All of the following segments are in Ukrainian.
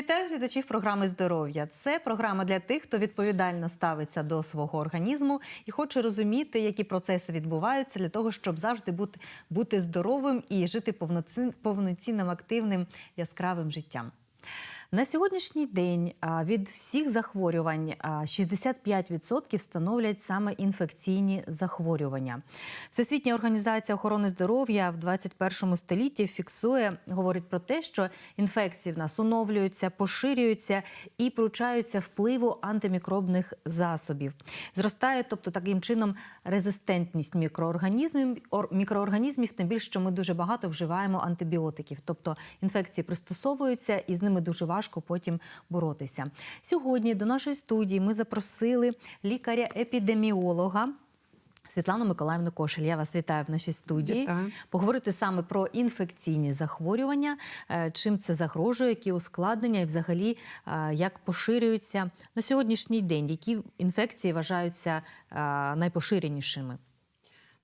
Вітаю глядачів програми здоров'я. Це програма для тих, хто відповідально ставиться до свого організму і хоче розуміти, які процеси відбуваються для того, щоб завжди бути, бути здоровим і жити повноцін- повноцінним, активним, яскравим життям. На сьогоднішній день від всіх захворювань а, 65% становлять саме інфекційні захворювання. Всесвітня організація охорони здоров'я в 21 столітті фіксує, говорить про те, що інфекції в нас оновлюються, поширюються і пручаються впливу антимікробних засобів. Зростає, тобто таким чином резистентність мікроорганізмів, мікроорганізмів, тим більше, що ми дуже багато вживаємо антибіотиків. Тобто інфекції пристосовуються і з ними дуже важко потім боротися. Сьогодні до нашої студії ми запросили лікаря-епідеміолога. Світлану Миколаївну Кошель, я вас вітаю в нашій студії. Вітаю. Поговорити саме про інфекційні захворювання, е, чим це загрожує, які ускладнення і взагалі е, як поширюються на сьогоднішній день, які інфекції вважаються е, найпоширенішими.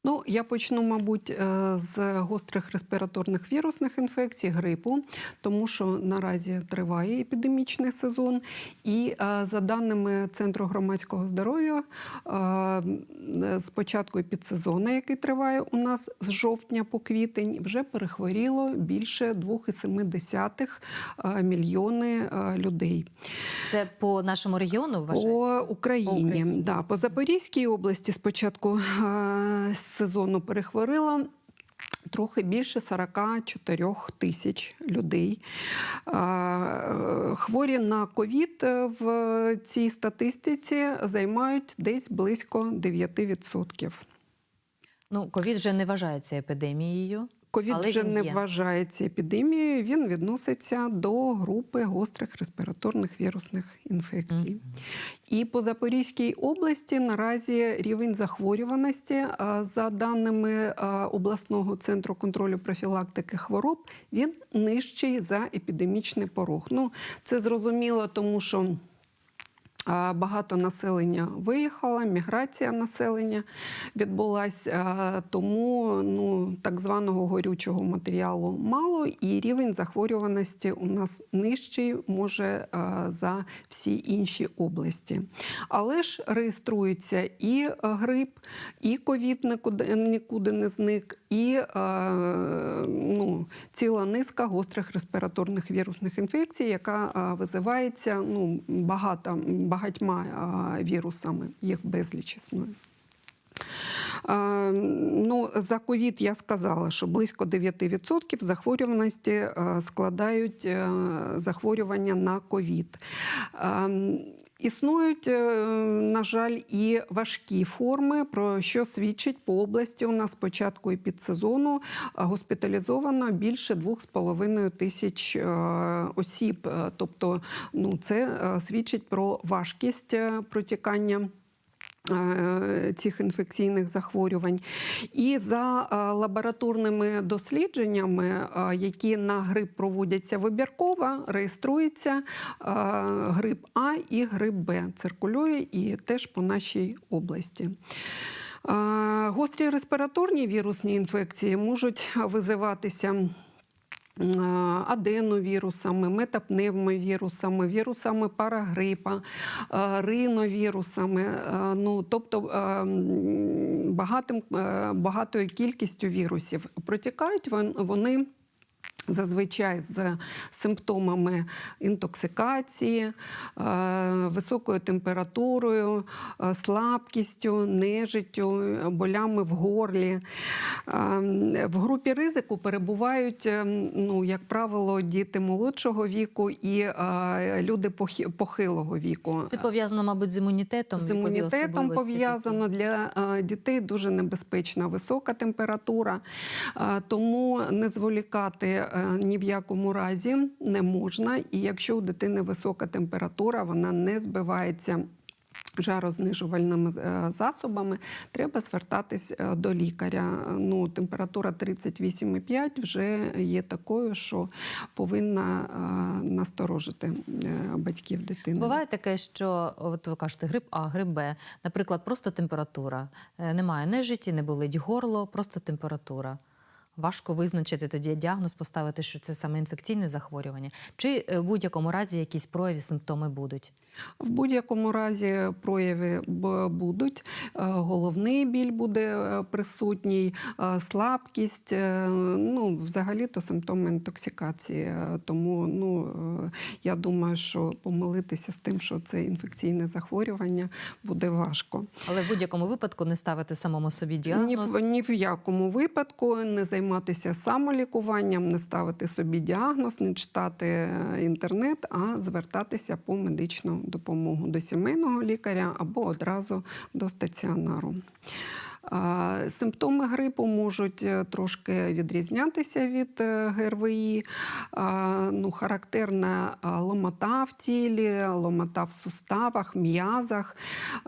Ну, я почну, мабуть, е, з гострих респіраторних вірусних інфекцій, грипу, тому що наразі триває епідемічний сезон. І е, за даними Центру громадського здоров'я, е, з початку епідсезону, який триває у нас з жовтня по квітень, вже перехворіло більше 2,7 е, мільйони е, людей. Це по нашому регіону вважається? По Україні, По Україні. Да, по Запорізькій області спочатку сезону перехворила. Трохи більше 44 тисяч людей. Е, Хворі на ковід е, в цій статистиці займають десь близько 9%. Ну, ковід вже не вважається епідемією. Ковід вже не є. вважається епідемією, він відноситься до групи гострих респіраторних вірусних інфекцій. І по Запорізькій області наразі рівень захворюваності, за даними обласного центру контролю профілактики хвороб, він нижчий за епідемічний порог. Ну, це зрозуміло, тому що. Багато населення виїхало, міграція населення відбулася, тому ну, так званого горючого матеріалу мало, і рівень захворюваності у нас нижчий може за всі інші області. Але ж реєструється і грип, і ковід нікуди не зник, і а, ну, ціла низка гострих респіраторних вірусних інфекцій, яка а, визивається ну, багато, багатьма а, вірусами, їх безліч існує. Е, Ну, за ковід я сказала, що близько 9% захворюваності е, складають е, захворювання на ковід. Існують, е, на жаль, і важкі форми, про що свідчить по області. У нас спочатку початку епідсезону е, госпіталізовано більше 2,5 тисяч е, осіб. Тобто, ну, це свідчить про важкість протікання цих інфекційних захворювань. І за е, лабораторними дослідженнями, е, які на грип проводяться вибірково, реєструється е, грип А і грип Б. Циркулює і теж по нашій області. Е, Гострі респіраторні вірусні інфекції можуть визиватися е, аденовірусами, метапневмовірусами, вірусами парагрипа, риновірусами, е, ну, тобто е, багатим, е, багатою кількістю вірусів. Протікають вон- вони. Зазвичай з симптомами інтоксикації, е, високою температурою, е, слабкістю, нежиттю, болями в горлі. Е, В групі ризику перебувають, ну, як правило, діти молодшого віку і люди похилого віку. Це пов'язано, мабуть, з імунітетом. З імунітетом пов'язано для дітей дуже небезпечна висока температура, тому не зволікати ні в якому разі не можна. І якщо у дитини висока температура, вона не збивається. Жарознижувальними е, засобами треба звертатись е, до лікаря. Ну, температура 38,5 вже є такою, що повинна е, насторожити е, батьків дитини. Буває таке, що от ви кажете грип А, грип Б, наприклад, просто температура. Е, Немає нежиті, не болить горло, просто температура. Важко визначити тоді діагноз, поставити, що це саме інфекційне захворювання, чи е, в будь-якому разі якісь прояви, симптоми будуть. В будь-якому разі прояви будуть. Е, Головний біль буде е, присутній, слабкість. Ну, взагалі-то симптоми інтоксикації. Тому ну, я думаю, що помилитися з тим, що це інфекційне захворювання, буде важко. Але в будь-якому випадку не ставити самому собі Ні діагноз. в, ні в якому випадку не займатися самолікуванням, не ставити собі діагноз, не читати е, інтернет, а звертатися по медичну допомогу до сімейного лікаря або одразу до стаціонару. Симптоми грипу можуть е, трошки відрізнятися від е, ГРВІ. Ну, характерна ломота в тілі, ломота в суставах, м'язах.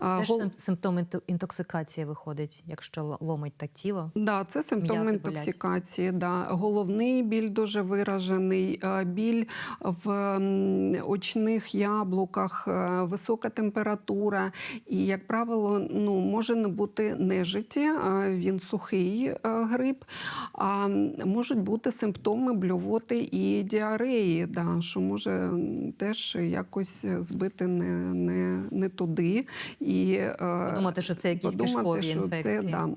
Це теж гол- симптом інтоксикації виходить, якщо ломить так тіло. Да, це симптоми М'язи інтоксикації. Да. Головний біль дуже виражений, е, біль в очних яблуках, висока температура. І, як правило, ну, може не бути нежиті, е, він сухий е, грип, а можуть бути симптоми блювоти і діареї, да, що може теж якось збити не, не, не туди. І, е, Подумати, що це якісь подумати, кишкові що інфекції. Це, да,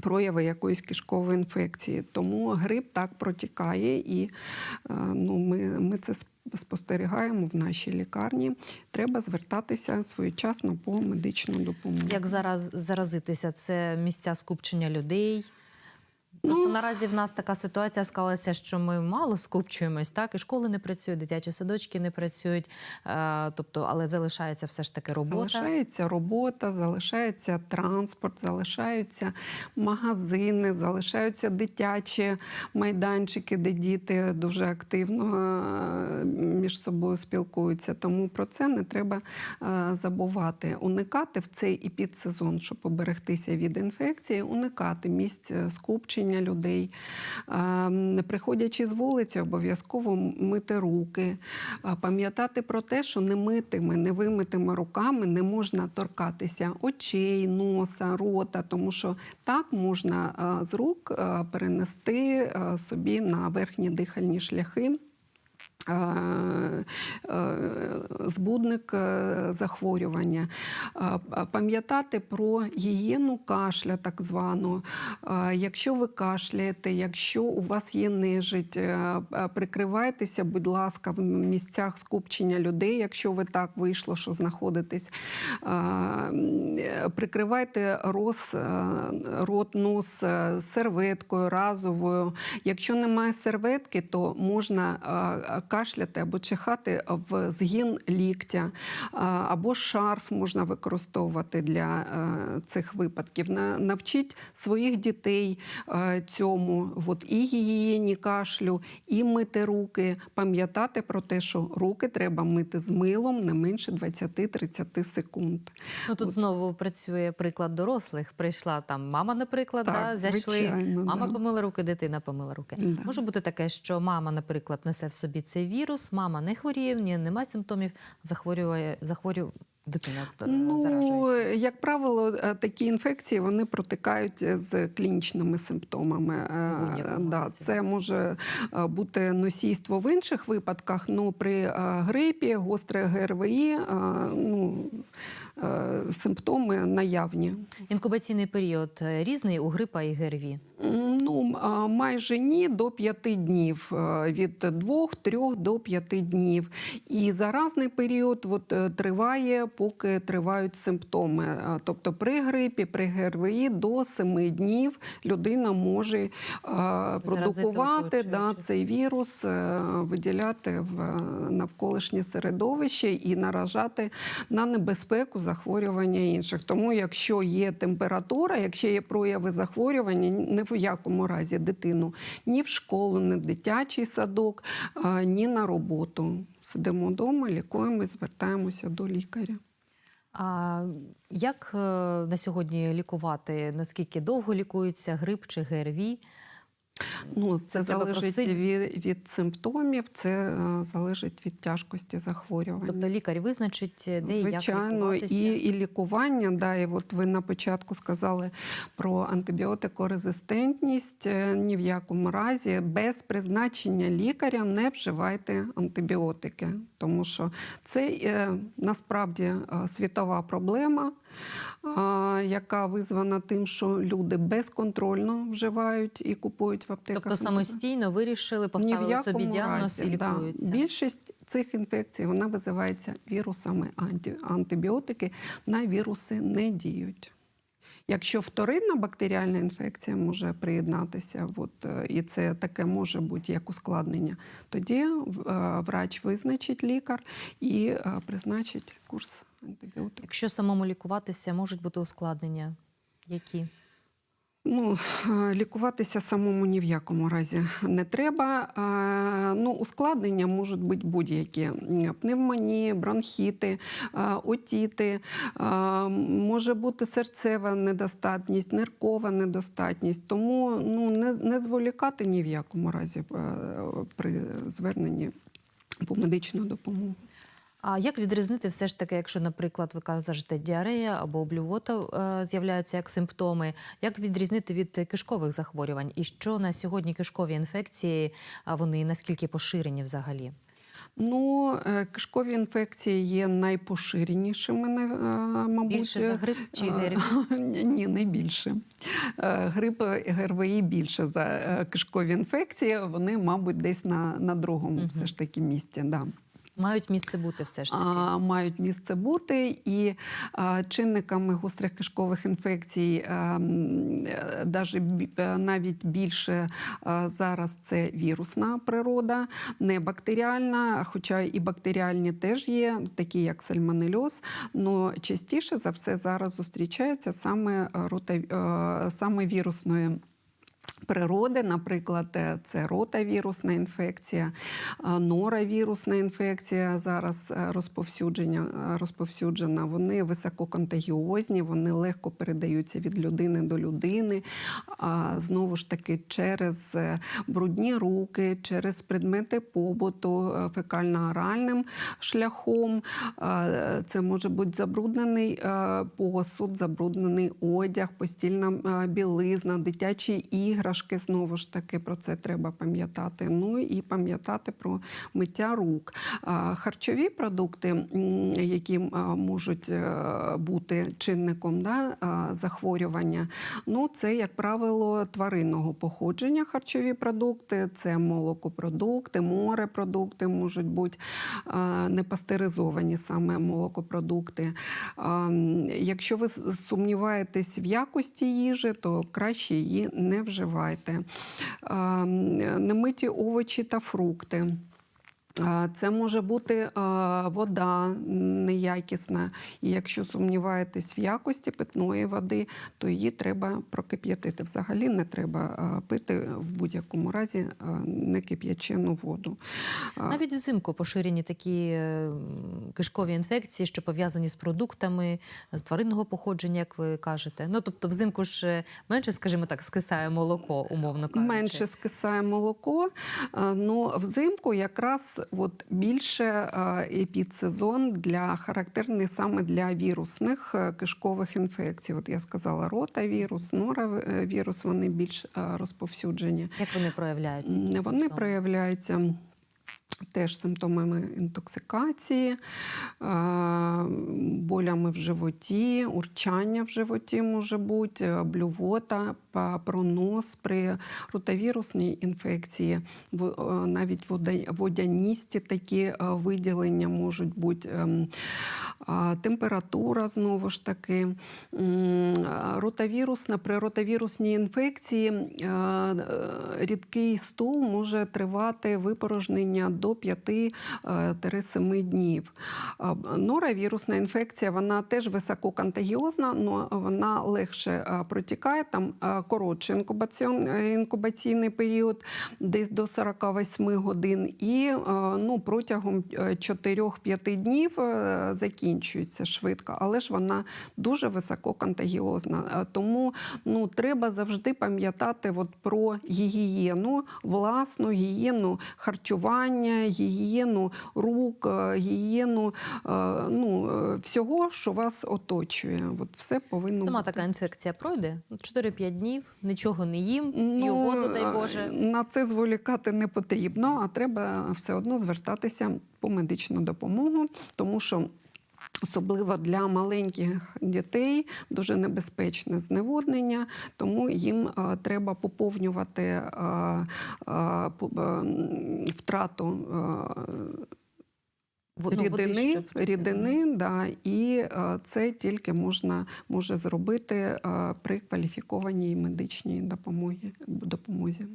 прояви якоїсь кишкової інфекції. Тому грип так протікає, і е, ну, ми, ми це спостерігаємо в нашій лікарні. Треба звертатися своєчасно по медичну допомогу. Як зараз заразитися? Це місця скупчення людей. Просто Ну, наразі в нас така ситуація склалася, що ми мало скупчуємось, так і школи не працюють, дитячі садочки не працюють. Е, тобто, але залишається все ж таки робота. Залишається робота, залишається транспорт, залишаються магазини, залишаються дитячі майданчики, де діти дуже активно е, між собою спілкуються. Тому про це не треба е, забувати. Уникати в цей епідсезон, щоб поберегтися від інфекції, уникати місць е, скупчення людей. Приходячи з вулиці, обов'язково мити руки, пам'ятати про те, що немитими, невимитими руками не можна торкатися очей, носа, рота, тому що так можна з рук перенести собі на верхні дихальні шляхи. Е, е, Збудник е, захворювання, пам'ятати про гігієну кашля, так звану. Якщо ви кашляєте, якщо у вас є нежить, прикривайтеся, будь ласка, в місцях скупчення людей, якщо ви так вийшло, що знаходитесь. Прикривайте роз, рот, нос серветкою разовою. Якщо немає серветки, то можна е, кашляти або чихати в згін ліктя, е, або шарф можна використовувати для е, цих випадків. На- Навчіть своїх дітей е, цьому, от і гігієні кашлю, і мити руки, пам'ятати про те, що руки треба мити з милом не менше 20-30 секунд. Ну тут От. знову працює приклад дорослих. Прийшла там мама, наприклад, Так, да, зайшли. Мама да. помила руки, дитина помила руки. Да. Може бути таке, що мама, наприклад, несе в собі цей вірус, мама не хворіє, в неї немає симптомів, захворює, захворює дитина е, Ну, заражається. як правило, е, такі інфекції вони протикають з клінічними симптомами. Е, Да, це може е, бути носійство в інших випадках. Ну при е, грипі, гостре ГРВІ, е, ну, е, симптоми наявні. Інкубаційний період е, різний у грипа і ГРВІ. Ну, майже ні до п'яти днів, е, від двох, трьох до п'яти днів. І заразний період от, е, триває, поки тривають симптоми. Тобто при грипі, при ГРВІ до семи днів людина може продукувати да, цей вірус, виділяти в навколишнє середовище і наражати на небезпеку захворювання інших. Тому, якщо є температура, якщо є прояви захворювання, не в якому разі дитину ні в школу, ні в дитячий садок, ні на роботу. Сидимо вдома, лікуємось, звертаємося до лікаря. А як е, на сьогодні лікувати? Наскільки довго лікується грип чи ГРВІ? Ну, це, треба залежить просити? від, від симптомів, це е, залежить від тяжкості захворювання. Тобто лікар визначить, де і як Звичайно, і, і лікування. Да, і от ви на початку сказали про антибіотикорезистентність. Е, Ні в якому разі без призначення лікаря не вживайте антибіотики, тому що це е, насправді е, світова проблема, е, яка визвана тим, що люди безконтрольно вживають і купують в аптеках. Тобто самостійно вирішили, поставили собі діагноз разі, і да. Більшість цих інфекцій вона визивається вірусами. Анті, антибіотики на віруси не діють. Якщо вторинна бактеріальна інфекція може приєднатися, от, е, і це таке може бути як ускладнення, тоді е, врач визначить лікар і е, призначить курс антибіотиків. Якщо самому лікуватися, можуть бути ускладнення. Які? Ну, е, лікуватися самому ні в якому разі не треба. Е, Ну, ускладнення можуть бути будь-які: пневмонії, бронхіти, е, отіти, е, може бути серцева недостатність, ниркова недостатність. Тому ну, не, не зволікати ні в якому разі е, при зверненні по медичну допомогу. А як відрізнити все ж таки, якщо, наприклад, ви кажете, діарея або блювота е, з'являються як симптоми, як відрізнити від кишкових захворювань? І що на сьогодні кишкові інфекції, а вони наскільки поширені взагалі? Ну, е, кишкові інфекції є найпоширенішими, е, мабуть. Більше за грип чи грип? Ні, не більше. Грип ГРВІ більше за кишкові інфекції. Вони, мабуть, десь на, на другому Мгм. все ж таки місці. Да. Мають місце бути все ж таки. А, мають місце бути. І а, чинниками гострих кишкових інфекцій а, е, даже е, навіть більше а, зараз це вірусна природа, не бактеріальна, хоча і бактеріальні теж є, такі як сальмонельоз. Но частіше за все зараз зустрічається саме, е, рота, е, саме вірусної. Природи, наприклад, е, це ротавірусна інфекція, е, норавірусна інфекція зараз е, розповсюдження, розповсюджена. Вони висококонтагіозні, вони легко передаються від людини до людини. Знову ж таки, через брудні руки, через предмети побуту, фекально-оральним шляхом. Це може бути забруднений посуд, забруднений одяг, постільна білизна, дитячі іграшки. Знову ж таки, про це треба пам'ятати. Ну і пам'ятати про миття рук. Харчові продукти, які можуть е, бути чинником да, захворювання, ну це, як правило, тваринного походження харчові продукти, це молокопродукти, морепродукти можуть бути непастеризовані саме молокопродукти. Якщо ви сумніваєтесь в якості їжі, то краще її не вживайте. А, Немиті овочі та фрукти. А, Це може бути вода неякісна. І якщо сумніваєтесь в якості питної води, то її треба прокип'ятити. Взагалі не треба пити в будь-якому разі а, не кип'ячену воду. Навіть взимку поширені такі е, кишкові інфекції, що пов'язані з продуктами з тваринного походження, як ви кажете. Ну тобто, взимку ж е, менше, скажімо так, скисає молоко, умовно кажучи. Менше скисає молоко. Е, Ну, взимку якраз от більше е, епідсезон для характерний саме для вірусних е, кишкових інфекцій. От я сказала, ротавірус, норавірус, вони більш е, розповсюджені. Як вони проявляються? Вони проявляються. Теж симптомами інтоксикації, е, болями в животі, урчання в животі може бути, блювота, пронос при ротавірусній інфекції, е, навіть водяністі такі е, виділення можуть бути, ем, температура знову ж таки. Ротавірусна, при ротавірусній інфекції рідкий стул може тривати випорожнення до до 5-7 днів. А, Норовірусна інфекція вона теж висококонтагіозна, але вона легше протікає. Там коротший е, інкубаційний період, десь до 48 годин, і ну, протягом е, 4-5 днів е, закінчується швидко, але ж вона дуже висококонтагіозна. Е, Тому ну, треба завжди пам'ятати от про гігієну, власну гігієну харчування, гігієну рук, е, гігієну е, ну, е, всього, що вас оточує. От все повинно Сама бути. така інфекція пройде 4-5 днів, нічого не їм, Ну, його, дай Боже. На це зволікати не потрібно, а треба все одно звертатися по медичну допомогу, тому що. Особливо для маленьких дітей дуже небезпечне зневоднення, тому їм е, треба поповнювати е, е, втрату рідини, щоб рідини да, і це тільки можна може зробити при кваліфікованій медичній допомогі, допомозі.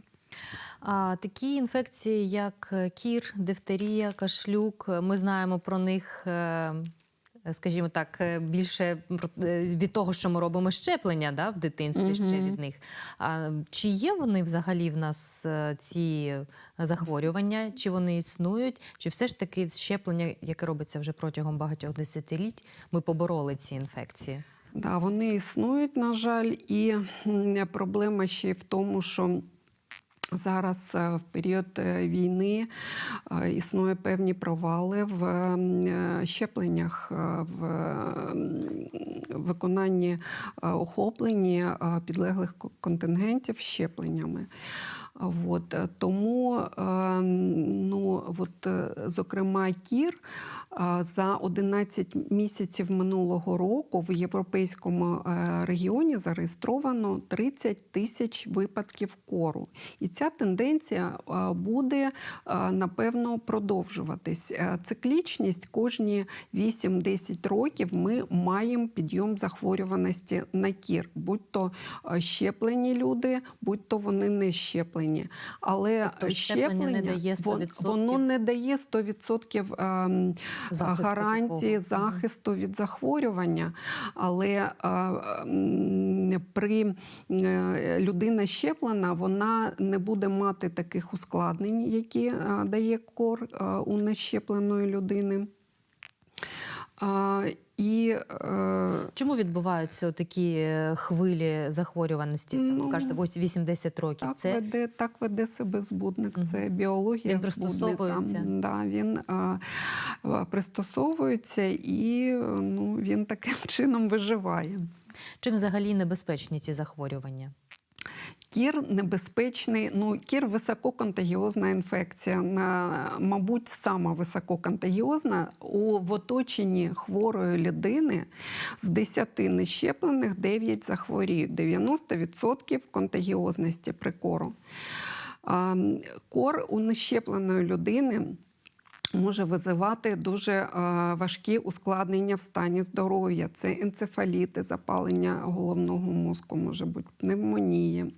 А такі інфекції, як кір, дифтерія, кашлюк, ми знаємо про них. Е, Скажімо так, е, більше е, від того, що ми робимо щеплення да, в дитинстві ще від них. А чи є вони взагалі в нас ці захворювання? Чи вони існують? Чи все ж таки щеплення, яке робиться вже протягом багатьох десятиліть, ми побороли ці інфекції? Да, вони існують, на жаль, і проблема ще й в тому, що. Зараз е, в період е, війни е, існує певні провали в щепленнях, в виконанні охопленні підлеглих контингентів щепленнями. От, тому, ну, от, е, зокрема, кір за 11 місяців минулого року в європейському е, регіоні зареєстровано 30 тисяч випадків кору. І ця тенденція буде, напевно, продовжуватись. Е, Циклічність кожні 8-10 років ми маємо підйом захворюваності на кір, будь то щеплені люди, будь то вони не щеплені. Але Тобто е, щеплення не дає 100%? Воно не дає 100% ем, Захисту гарантії такого. захисту від захворювання. Але е, при е, людина щеплена, вона не буде мати таких ускладнень, які е, дає кор у нещепленої людини. І е, Чому відбуваються такі е, хвилі захворюваності? Ну, там кажете, ось 80 років. Так, Це веде, так веде себе збудник. Угу. Це біологія. Він пристосовується. збудника. Да, він а, а, пристосовується і ну, він таким чином виживає. чим взагалі небезпечні ці захворювання? Кір небезпечний. Ну, кір висококонтагіозна інфекція. Мабуть, сама висококонтагіозна у в оточенні хворої людини з 10 нещеплених 9 захворіють. 90% контагіозності при кору. А, кор у нещепленої людини. Може визивати дуже важкі ускладнення в стані здоров'я. Це енцефаліти, запалення головного мозку, може бути пневмонії,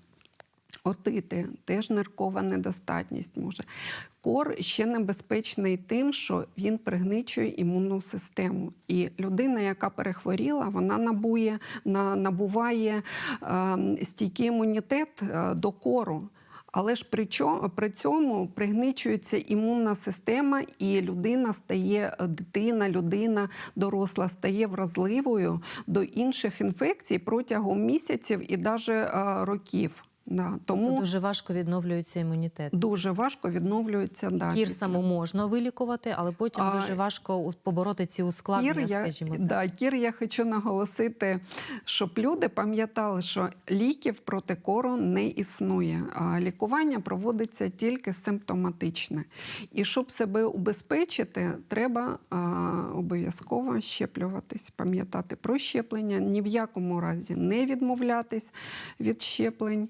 отити, теж ниркова недостатність може. Кор ще небезпечний тим, що він пригничує імунну систему. І людина, яка перехворіла, вона набує, на, набуває е, стійкий імунітет е, до кору. Але ж при, чо- при цьому пригничується імунна система, і людина стає, е, дитина, людина доросла стає вразливою до інших інфекцій протягом місяців і навіть років. Да. Тому То дуже важко відновлюється імунітет. дуже важко відновлюється. Да, Кір саму можна вилікувати, але потім А, дуже важко побороти ці ускладнення, Кір, я, скажімо так. да, кір, я хочу наголосити, щоб люди пам'ятали, що ліків проти кору не існує. А лікування проводиться тільки симптоматичне. І щоб себе убезпечити, треба а, обов'язково щеплюватись, пам'ятати про щеплення, ні в якому разі не відмовлятись від щеплень.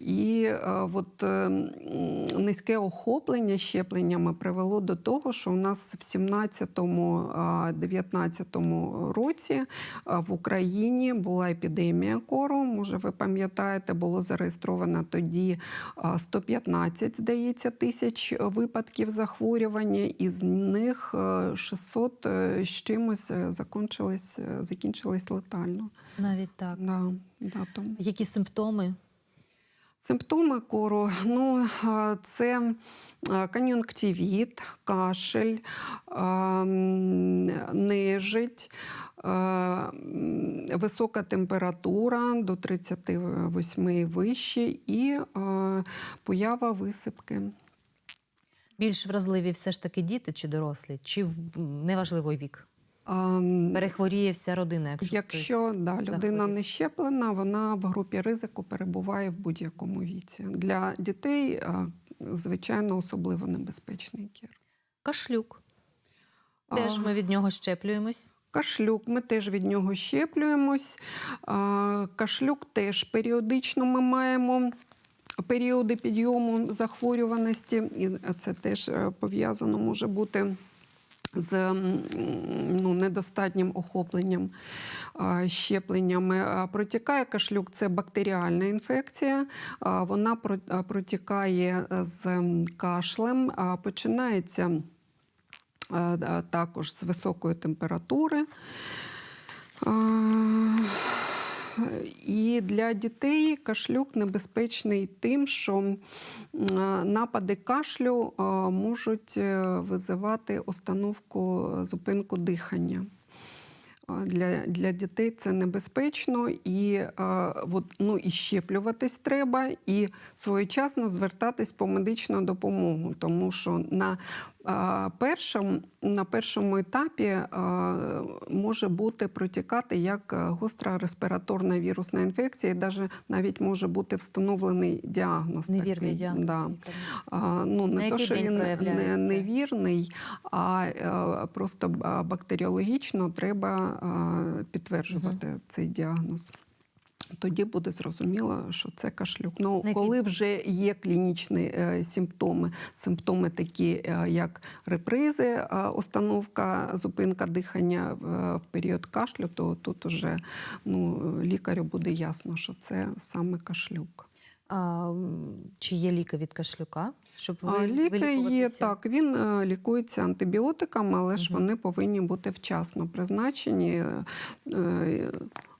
І е, от, е, низьке охоплення щепленнями привело до того, що у нас в 17-19 році в Україні була епідемія кору. Може, ви пам'ятаєте, було зареєстровано тоді а, 115, здається, тисяч випадків захворювання, із них е, 600 е, з чимось е, е, закінчились летально. Навіть так. Да, да. Які симптоми? Симптоми Симптоми кору ну, це кон'юнктивіт, кашель, нежить, висока температура до 38 і вище і поява висипки. Більш вразливі все ж таки діти чи дорослі, чи неважливо вік? Перехворіє вся родина, якщо, Якщо да, людина захворів. не щеплена, вона в групі ризику перебуває в будь-якому віці. Для дітей, звичайно, особливо небезпечний кір. кашлюк. Теж ми від нього щеплюємось. Кашлюк, ми теж від нього щеплюємось. Кашлюк теж періодично ми маємо. Періоди підйому захворюваності, і це теж е, пов'язано може бути з ну, недостатнім охопленням щепленнями. Протікає кашлюк це бактеріальна інфекція. Вона протікає з кашлем, починається також з високої температури. І для дітей кашлюк небезпечний тим, що напади кашлю можуть е, визивати установку зупинку дихання. Для, для дітей це небезпечно і, от, ну, і щеплюватись треба, і своєчасно звертатись по медичну допомогу, тому що на, а, першому, на першому етапі може бути протікати як гостра респіраторна вірусна інфекція, і даже навіть може бути встановлений діагноз. Невірний такий. діагноз. Да. ну, На не то, що він не, невірний, а е, просто бактеріологічно треба підтверджувати цей діагноз. Тоді буде зрозуміло, що це кашлюк. Ну, коли вже є клінічні е, симптоми, симптоми такі, е, як репризи, е, установка, зупинка дихання в, в період кашлю, то тут уже ну, лікарю буде ясно, що це саме кашлюк. А, чи є ліки від кашлюка? Щоб ви, Ліки є так. Він е, лікується антибіотиками, але ж вони повинні бути вчасно призначені.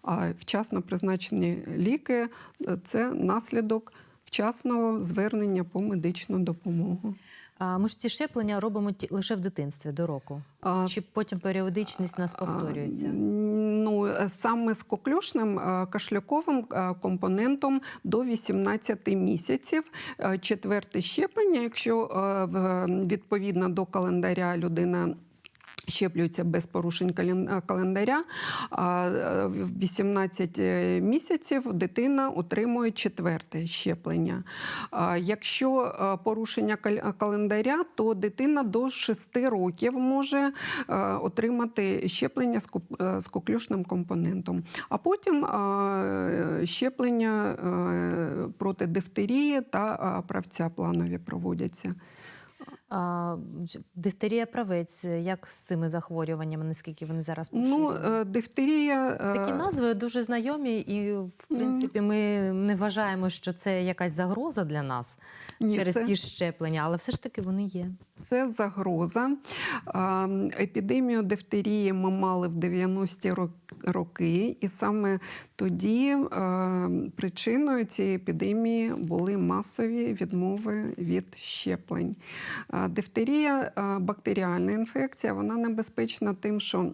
А вчасно призначені ліки е, це наслідок вчасного звернення по медичну допомогу. А, ми ж ці щеплення робимо лише в дитинстві до року. А, Чи потім періодичність нас а, повторюється? Ну, е, саме з коклюшним е, кашляковим компонентом до 18 місяців. Четверте щеплення, якщо відповідно до календаря людина. Щеплюється без порушень календаря. А е, в 18 місяців дитина отримує четверте щеплення. Якщо порушення календаря, то дитина до 6 років може отримати щеплення з ку- е, коклюшним компонентом. А потім щеплення е, проти дифтерії та правця планові проводяться. Дифтерія правець, як з цими захворюваннями, наскільки вони зараз Ну, поширені? е, дифтерія. е, Такі назви дуже знайомі, і в принципі ми не вважаємо, що це якась загроза для нас ні, через це- ті щеплення, але все ж таки вони є. Це загроза. Епідемію дифтерії ми мали в 90-ті роки, і саме тоді е, причиною цієї епідемії були масові відмови від щеплень. Дифтерія бактеріальна інфекція, вона небезпечна тим, що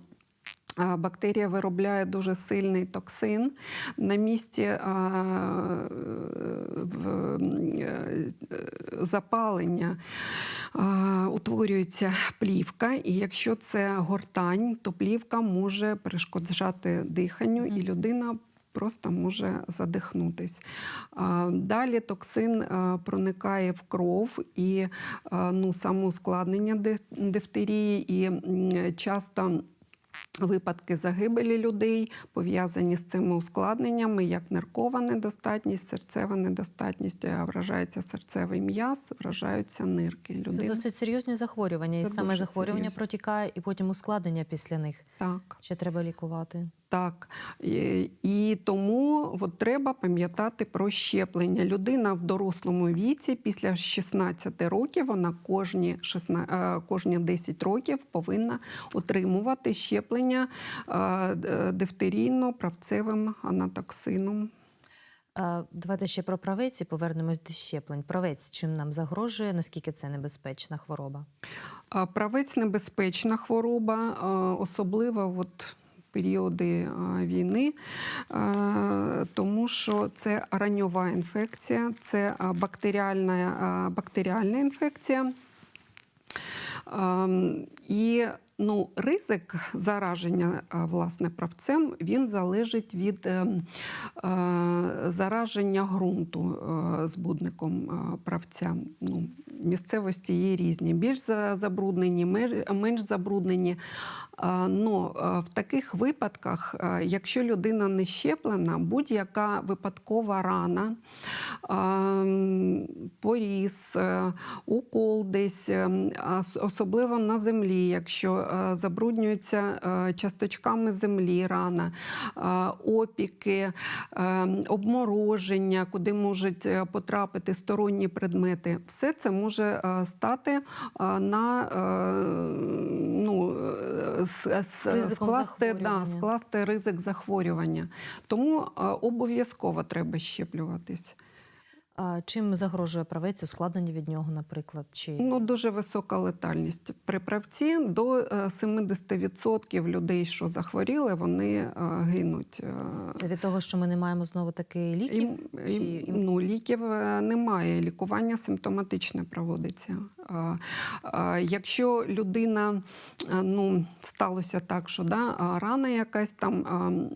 Бактерія виробляє дуже сильний токсин. На місці е, запалення утворюється плівка, і якщо це гортань, то плівка може перешкоджати диханню, і людина просто може задихнутись. Далі токсин проникає в кров і ну, само ускладнення дифтерії, і часто Випадки загибелі людей пов'язані з цими ускладненнями, як ниркова недостатність, серцева недостатність, вражається серцевий м'яз, вражаються нирки. Це досить серйозні захворювання, і саме захворювання серйозно. протікає, і потім ускладнення після них. так. Ще треба лікувати. Так, і, і тому от, треба пам'ятати про щеплення. Людина в дорослому віці після 16 років, вона кожні, 16, е, кожні 10 років повинна отримувати щеплення д- дифтерійно-правцевим анатоксином. Давайте ще про правець і повернемось до щеплень. Правець чим нам загрожує, наскільки це небезпечна хвороба? Правець небезпечна хвороба, особливо от періоди війни, тому що це раньова інфекція, це бактеріальна, бактеріальна інфекція. І ну, ризик зараження власне правцем він залежить від ем, е, зараження ґрунту е, збудником е, правця. Ну, місцевості є різні, більш забруднені, менш забруднені. Но е, в таких випадках, е, якщо людина не щеплена, будь-яка випадкова рана, поріз, е, укол десь, е, особливо на землі, якщо е, забруднюється е, часточками землі рана, е, опіки, обмороження, куди можуть потрапити сторонні предмети, все це може стати на ну, скласти, да, скласти ризик захворювання. Тому обов'язково треба щеплюватись. А чим загрожує правець ускладнення від нього, наприклад? Чи Ну, дуже висока летальність. При правці до е, 70% людей, що захворіли, вони е, гинуть. Е, це від того, що ми не маємо знову таки ліків? Їм- Чи їм- ну, ліків е, немає, лікування симптоматичне проводиться. Якщо людина, е, ну, сталося так, що да, рана якась там.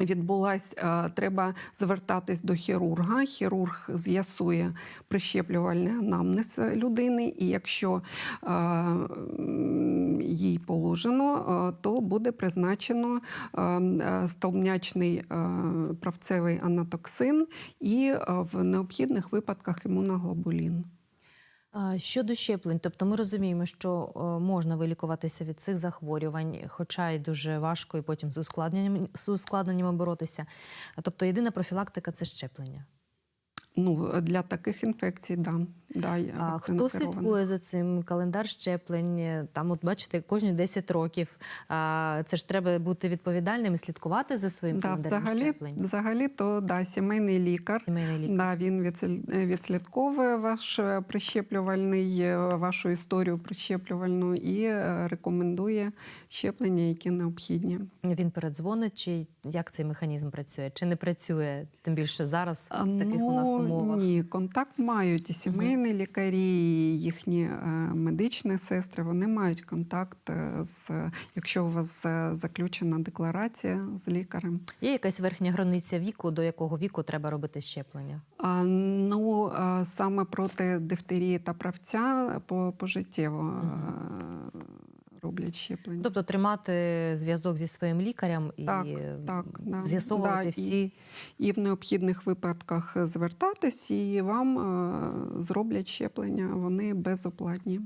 Відбулась, е, треба звертатись до хірурга. Хірург з'ясує прищеплювальний анамнез людини, і якщо е, їй положено, е, то буде призначено столбнячний правцевий анатоксин і в необхідних випадках імуноглобулін. Щодо щеплень, тобто ми розуміємо, що е, можна вилікуватися від цих захворювань, хоча й дуже важко, і потім з ускладненнями, з ускладненнями боротися. Тобто єдина профілактика це щеплення. Ну, для таких інфекцій, да. Да, я А хто слідкує за цим? Календар щеплень? Там, от бачите, кожні 10 років. А, Це ж треба бути відповідальним і слідкувати за своїм Да, календарем взагалі, щеплень. взагалі, то да, сімейний лікар. Сімейний лікар. Да, він відсл- відслідковує ваш е, прищеплювальний, е, вашу історію прищеплювальну і е, рекомендує щеплення, які необхідні. Він передзвонить, чи як цей механізм працює? Чи не працює? Тим більше зараз в таких у нас ну, умовах. Ні, контакт мають і сімейні лікарі, і їхні е, медичні сестри. Вони мають контакт е, з якщо у вас е, заключена декларація з лікарем. Є якась верхня границя віку, до якого віку треба робити щеплення? А, ну саме проти дифтерії та правця по, пожиттєво е, роблять щеплення. Тобто тримати зв'язок зі своїм лікарем і Так, так, да. з'ясовувати Да, всі. І в необхідних випадках звертатись, і вам е, зроблять щеплення. Вони безоплатні.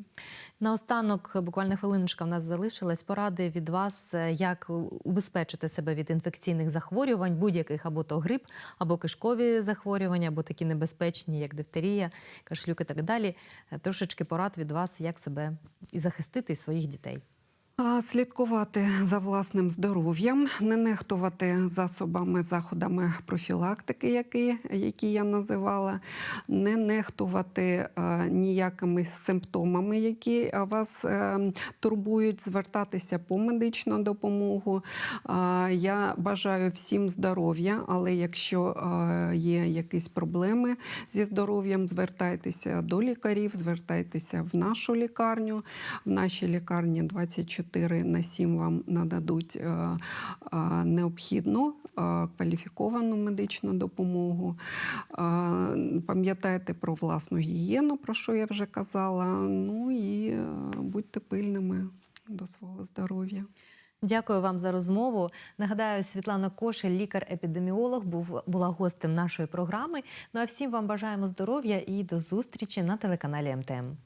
Наостанок, буквально хвилиночка в нас залишилась. Поради від вас, е, як убезпечити себе від інфекційних захворювань, будь-яких або то грип, або кишкові захворювання, або такі небезпечні, як дифтерія, кашлюк і так далі. Е, Трошечки порад від вас, як себе і захистити і своїх дітей. Слідкувати за власним здоров'ям, не нехтувати засобами, заходами профілактики, які, які я називала, не нехтувати е, ніякими симптомами, які е, вас е, турбують, звертатися по медичну допомогу. А, Я бажаю всім здоров'я, але якщо е, є якісь проблеми зі здоров'ям, звертайтеся до лікарів, звертайтеся в нашу лікарню. В нашій лікарні 24 на 7 вам нададуть е, е, необхідну е, кваліфіковану медичну допомогу. Пам'ятайте про власну гігієну, про що я вже казала. Ну і будьте пильними до свого здоров'я. Дякую вам за розмову. Нагадаю, Світлана Кошель, лікар-епідеміолог, був була гостем нашої програми. Ну а всім вам бажаємо здоров'я і до зустрічі на телеканалі МТМ.